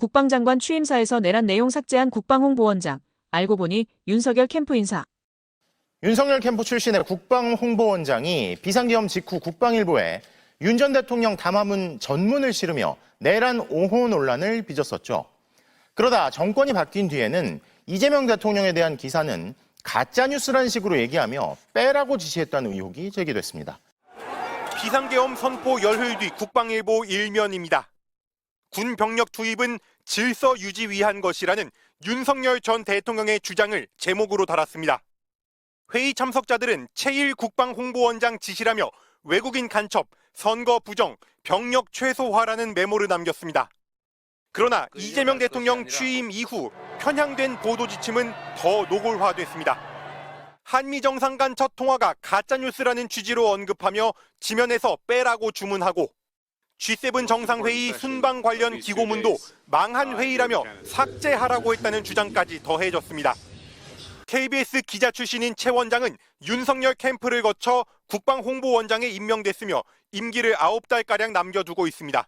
국방장관 취임사에서 내란 내용 삭제한 국방홍보원장. 알고 보니 윤석열 캠프 인사. 윤석열 캠프 출신의 국방홍보원장이 비상계엄 직후 국방일보에 윤 전 대통령 담화문 전문을 실으며 내란 옹호 논란을 빚었었죠. 그러다 정권이 바뀐 뒤에는 이재명 대통령에 대한 기사는 가짜뉴스라는 식으로 얘기하며 빼라고 지시했다는 의혹이 제기됐습니다. 비상계엄 선포 열흘 뒤 국방일보 일면입니다. 군 병력 투입은 질서 유지 위한 것이라는 윤석열 전 대통령의 주장을 제목으로 달았습니다. 회의 참석자들은 최일 국방 홍보원장 지시라며 외국인 간첩, 선거 부정, 병력 최소화라는 메모를 남겼습니다. 그러나 이재명 대통령 취임 이후 편향된 보도 지침은 더 노골화됐습니다. 한미 정상 간 첫 통화가 가짜뉴스라는 취지로 언급하며 지면에서 빼라고 주문하고 G7 정상회의 순방 관련 기고문도 망한 회의라며 삭제하라고 했다는 주장까지 더해졌습니다. KBS 기자 출신인 최 원장은 윤석열 캠프를 거쳐 국방홍보원장에 임명됐으며 임기를 9달가량 남겨두고 있습니다.